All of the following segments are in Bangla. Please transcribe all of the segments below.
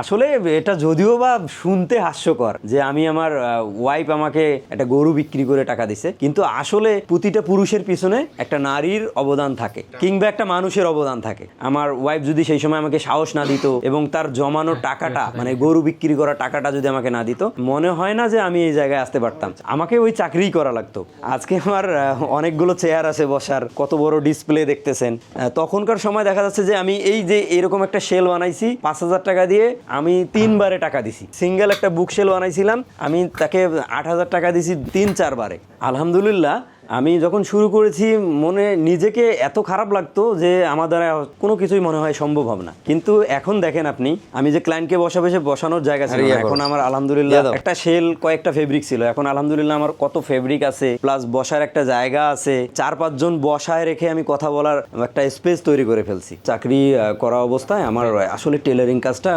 আসলে এটা যদিও বা শুনতে হাস্যকর যে আমি আমার ওয়াইফ আমাকে একটা গরু বিক্রি করে টাকা দিছে, কিন্তু আসলে প্রতিটা পুরুষের পিছনে একটা নারীর অবদান থাকে, কিংবা একটা মানুষের অবদান থাকে। আমার ওয়াইফ যদি সেই সময় আমাকে সাহস না দিত এবং তার জমানো টাকাটা মানে গরু বিক্রি করা টাকাটা যদি আমাকে না দিত, মনে হয় না যে আমি এই জায়গায় আসতে পারতাম। আমাকে ওই চাকরিই করা লাগতো। আজকে আমার অনেকগুলো চেয়ার আছে বসার, কত বড় ডিসপ্লে দেখতেছেন। তখনকার সময় দেখা যাচ্ছে যে আমি এই যে এরকম একটা সেল বানাইছি, পাঁচ হাজার টাকা দিয়ে আমি তিনবারে টাকা দিছি। সিঙ্গেল একটা বুক সেল বানাইছিলাম, আমি তাকে আট হাজার টাকা দিছি তিন চারবারে। আলহামদুলিল্লাহ আমি যখন শুরু করেছি মনে নিজেকে এত খারাপ লাগতো যে আমার দ্বারা কোনো কিছুই মনে হয় সম্ভব হবে না। কিন্তু এখন দেখেন আপনি আমি যে ক্লায়েন্টকে বসা বসে বসানোর জায়গা ছিল ইয়া। এখন আমার আলহামদুলিল্লাহ একটা শেল কয়েকটা ফেব্রিক ছিল। এখন আলহামদুলিল্লাহ আমার কত ফেব্রিক আছে প্লাস বসার একটা জায়গা আছে। চার পাঁচজন বসায় রেখে আমি কথা বলার একটা স্পেস তৈরি করে ফেলছি। চাকরি করা অবস্থায় আমার আসলে টেলারিং কাজটা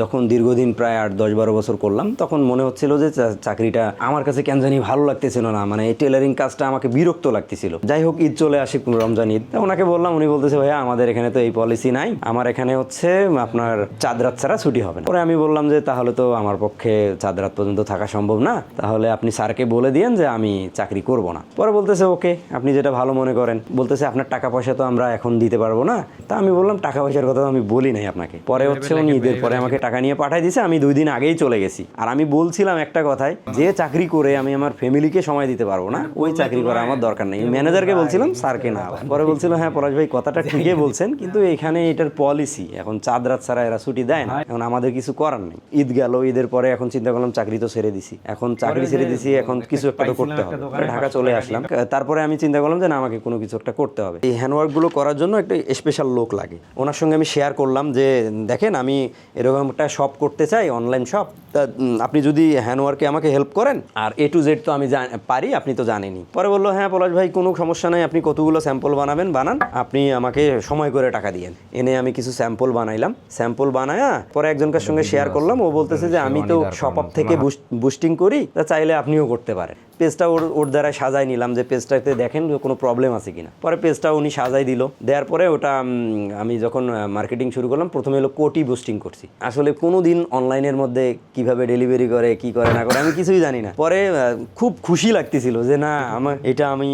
যখন দীর্ঘদিন প্রায় আট দশ বারো বছর করলাম তখন মনে হচ্ছিল যে চাকরিটা আমার কাছে কেন জানি ভালো লাগতেছিল না। মানে এই টেলারিং কাজটা আমাকে বিরক্ত লাগতেছিল। যাই হোক ঈদ চলে আসে রমজান ঈদ। ওনাকে বললাম উনি বলতেছে ভাইয়া আমাদের এখানে তো এই পলিসি নাই। আমার এখানে হচ্ছে আপনার চাঁদ রাত ছাড়া ছুটি হবে না। পরে আমি বললাম যে তাহলে তো আমার পক্ষে চাঁদ রাত পর্যন্ত থাকা সম্ভব না। তাহলে আপনি স্যারকে বলে দিয়েন যে আমি চাকরি করব না। পরে বলতেছে ওকে আপনি যেটা ভালো মনে করেন। বলতেছে আপনার টাকা পয়সা তো আমরা এখন দিতে পারব না। তা আমি বললাম টাকা পয়সার কথা তো আমি বলি নাই আপনাকে। পরে হচ্ছে উনি ঈদের পরে আমাকে টাকা নিয়ে পাঠাই দিয়েছে আমি দুই দিন আগেই চলে গেছি। আর আমি বলছিলাম একটা কথাই যে চাকরি করে আমি আমার ফ্যামিলিকে সময় দিতে পারব না ওই চাকরি করা আমার দরকার নেই। ম্যানেজারকে বলছিলাম স্যারকে না পরে বলছিল হ্যাঁ পলাশ ভাই কথাটা ঠিকই বলছেন কিন্তু এখানে এটার পলিসি এখন চাঁদ রাত ছাড়া এরা ছুটি দেয় না। এখন আমাদের কিছু করার নেই। ঈদ গেল ঈদের পরে এখন চিন্তা করলাম চাকরি তো ছেড়ে দিছি। এখন চাকরি ছেড়ে দিছি এখন কিছু একটা তো করতে হবে। ঢাকা চলে আসলাম। তারপরে আমি চিন্তা করলাম যে না আমাকে কোনো কিছু একটা করতে হবে। এই হ্যান্ডওয়ার্কগুলো করার জন্য একটা স্পেশাল লোক লাগে। ওনার সঙ্গে আমি শেয়ার করলাম যে দেখেন আমি এরকম একটা শপ করতে চাই অনলাইন শপ আপনি যদি হ্যান্ডওয়ার্কে আমাকে হেল্প করেন আর এ টু জেড তো আমি পারি আপনি তো জানেনই। পরে বলল হ্যাঁ পলাশ ভাই কোনো সমস্যা নাই আপনি কতগুলো স্যাম্পল বানাবেন বানান আপনি আমাকে সময় করে টাকা দিয়েন। এনে আমি কিছু স্যাম্পল বানাইলাম। স্যাম্পল বানায়া পরে একজনকার সঙ্গে শেয়ার করলাম ও বলতেছে যে আমি তো শপ আপ থেকে বুস্টিং করি তা চাইলে আপনিও করতে পারেন। পেজটা ওর ওর দ্বারা সাজাই নিলাম যে পেজটাতে দেখেন কোনো প্রবলেম আছে কিনা? পরে পেজটা উনি সাজাই দিল। দেওয়ার পরে ওটা আমি যখন মার্কেটিং শুরু করলাম প্রথমে হলো কোটি বুস্টিং করছি। আসলে কোনো দিন অনলাইনের মধ্যে কীভাবে ডেলিভারি করে কি করে না করে আমি কিছুই জানি না। পরে খুব খুশি লাগতেছিল যে না আমার এটা আমি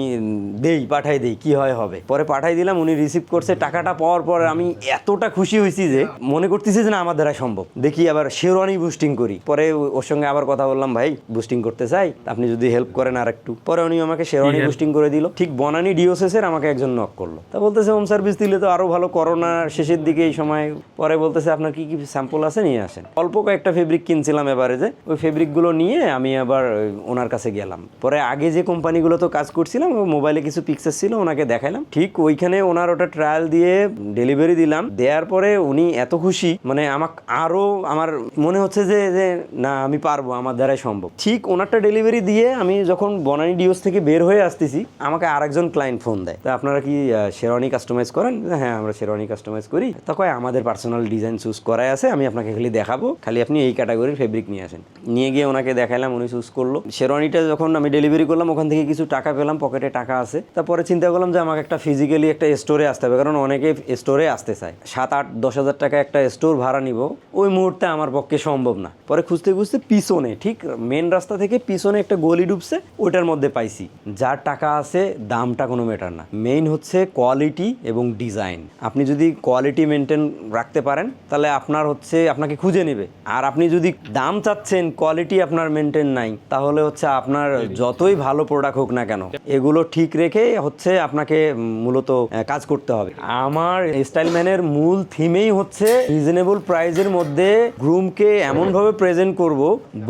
দেই পাঠাই দেই কি হয় হবে? পরে পাঠাই দিলাম উনি রিসিভ করছে। টাকাটা পাওয়ার পর আমি এতটা খুশি হয়েছি যে মনে করতেছি যে না আমার দ্বারা সম্ভব। দেখি আবার শেরওয়ানি বুস্টিং করি। পরে ওর সঙ্গে আবার কথা বললাম ভাই বুস্টিং করতে চাই আপনি যদি হেল্প করেন আর একটু পরে উনি আমাকে শেরওয়ানি বুস্টিং করে দিল। ঠিক বনানি ডিওসেসের আমাকে একজন নক করল। তা বলতেছে হোম সার্ভিস দিলে তো আরও ভালো করোনা শেষের দিকে এই সময়। পরে বলতেছে আপনার কি কি স্যাম্পল আছে? নিয়ে আসেন। অল্প কয়েকটা ফেব্রিক কিনছিলাম। এবারে যে ওই ফেব্রিকগুলো নিয়ে আমি আবার ওনার কাছে গেলাম। পরে আগে যে কোম্পানিগুলো তো কাজ করছিলাম মোবাইলে কিছু পিকচার ছিল, ওনাকে দেখাইলাম। ঠিক ওইখানে ওনার ওটা ট্রায়াল দিয়ে ডেলিভারি দিলাম। দেওয়ার পরে উনি এত খুশি মানে আমাকে আরও আমার মনে হচ্ছে যে যে না, আমি পারব, আমার দ্বারাই সম্ভব। ঠিক ওনারটা ডেলিভারি দিয়ে আমি যখন বনানি ডিওস থেকে বের হয়ে আসতেছি, আমাকে আরেকজন ক্লায়েন্ট ফোন দেয়। তা আপনারা কি শেরওয়ানি কাস্টমাইজ করেন? হ্যাঁ আমরা শেরওয়ানি কাস্টমাইজ করি। তা কয়, আমাদের পার্সোনাল ডিজাইন চুজ করাই আছে, আমি আপনাকে খালি দেখাবো। খালি আপনি এই ক্যাটাগরির ফেব্রিক নিয়ে আসেন। নিয়ে গিয়ে ওনাকে দেখালাম উনি চুজ করল। শেরওয়ানিটা যখন আমি ডেলিভারি করলাম, ওখান থেকে কিছু টাকা পেলাম পকেটে টাকা আছে। তারপরে চিন্তা করলাম যে আমাকে একটা ফিজিক্যালি একটা স্টোরে আসতে হবে, কারণ অনেকে স্টোরে আসতে চায়। সাত, আট, দশ হাজার টাকা একটা স্টোর ভাড়া নিব, ওই মুহূর্তে আমার পক্ষে সম্ভব না। পরে খুঁজতে খুঁজতে পিছনে, ঠিক মেন রাস্তা থেকে পিছনে একটা গলি ডুবছে, ওইটার মধ্যে পাইছি। যার টাকা আছে, দামটা কোনো ম্যাটার না। মেইন হচ্ছে কোয়ালিটি এবং ডিজাইন আপনি যদি কোয়ালিটি মেনটেন রাখতে পারেন, তাহলে আপনার হচ্ছে, আপনাকে খুঁজে নেবে। আর আপনি যদি দাম চাচ্ছেন কোয়ালিটি আপনার মেনটেন নাই তাহলে হচ্ছে আপনার যতই ভালো প্রোডাক্ট হোক না কেন এগুলো ঠিক রেখে হচ্ছে আপনাকে মূলত কাজ করতে হবে। আমার স্টাইল ম্যানের মূল থিমেই হচ্ছে রিজনেবল প্রাইজের মধ্যে গ্রুমকে এমনভাবে প্রেজেন্ট করব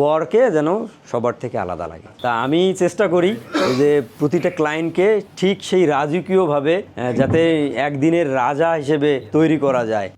বরকে যেন সবার থেকে আলাদা লাগে। তা আমি চেষ্টা করি যে প্রতিটা ক্লায়েন্টকে ঠিক সেই রাজকীয়ভাবে যাতে একদিনের রাজা হিসেবে তৈরি করা যায়।